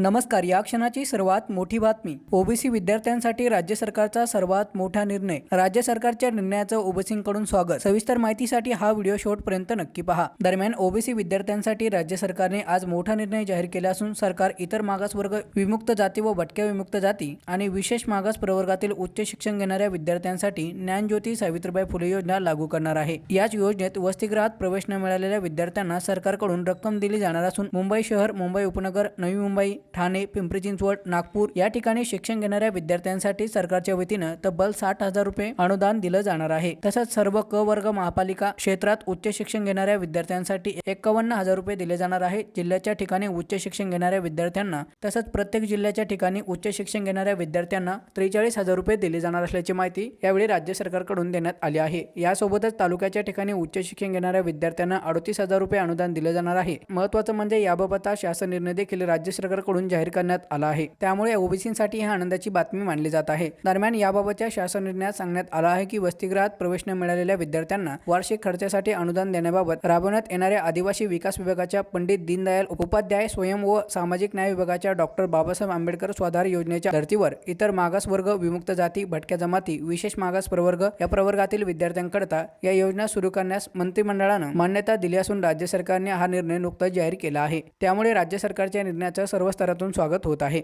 नमस्कार या क्षणाची सर्वात मोठी बातमी. ओबीसी विद्यार्थ्यांसाठी राज्य सरकारचा सर्वात मोठा निर्णय. राज्य सरकारच्या निर्णयाचं ओबीसींकडून स्वागत. सविस्तर माहितीसाठी हा व्हिडिओ शेवटपर्यंत नक्की पहा. दरम्यान ओबीसी विद्यार्थ्यांसाठी राज्य सरकारने आज मोठा निर्णय जाहीर केला असून सरकार इतर मागासवर्ग विमुक्त जाती व भटक्या विमुक्त जाती आणि विशेष मागास प्रवर्गातील उच्च शिक्षण घेणाऱ्या विद्यार्थ्यांसाठी ज्ञानज्योती सावित्रीबाई फुले योजना लागू करणार आहे. याच योजनेत वसतिगृहात प्रवेश न मिळालेल्या विद्यार्थ्यांना सरकारकडून रक्कम दिली जाणार असून मुंबई शहर मुंबई उपनगर नवी मुंबई ठाणे पिंपरी चिंचवड नागपूर या ठिकाणी शिक्षण घेणाऱ्या विद्यार्थ्यांसाठी सरकारच्या वतीनं तब्बल साठ हजार रुपये अनुदान दिलं जाणार आहे. तसंच सर्व क वर्ग महापालिका क्षेत्रात उच्च शिक्षण घेणाऱ्या विद्यार्थ्यांसाठी एकावन्न हजार रुपये दिले जाणार आहे. जिल्ह्याच्या ठिकाणी उच्च शिक्षण घेणाऱ्या विद्यार्थ्यांना तसंच प्रत्येक जिल्ह्याच्या ठिकाणी उच्च शिक्षण घेणाऱ्या विद्यार्थ्यांना त्रेचाळीस हजार रुपये दिले जाणार असल्याची माहिती यावेळी राज्य सरकारकडून देण्यात आली आहे. यासोबतच तालुक्याच्या ठिकाणी उच्च शिक्षण घेणाऱ्या विद्यार्थ्यांना अडतीस हजार रुपये अनुदान दिले जाणार आहे. महत्वाचं म्हणजे याबाबत शासन निर्णय देखील राज्य सरकारकडून जाहीर करण्यात आला आहे. त्यामुळे ओबीसीसाठी ही आनंदाची बातमी मानली जात आहे. दरम्यान याबाबतच्या शासन निर्णयात सांगण्यात आलं आहे की वसतिगृहात प्रवेश न मिळालेल्या विद्यार्थ्यांना वार्षिक खर्चासाठी अनुदान देण्याबाबत राबवण्यात येणाऱ्या आदिवासी विकास विभागाच्या पंडित दीनदयाल उपाध्याय स्वयं व सामाजिक न्याय विभागाच्या डॉक्टर बाबासाहेब आंबेडकर स्वाधार योजनेच्या धर्तीवर इतर मागासवर्ग विमुक्त जाती भटक्या जमाती विशेष मागास प्रवर्ग या प्रवर्गातील विद्यार्थ्यांकरता या योजना सुरू करण्यास मंत्रिमंडळानं मान्यता दिली असून राज्य सरकारने हा निर्णय नुकताच जाहीर केला आहे. त्यामुळे राज्य सरकारच्या निर्णयाचं सर्व स्तरातून स्वागत होत आहे.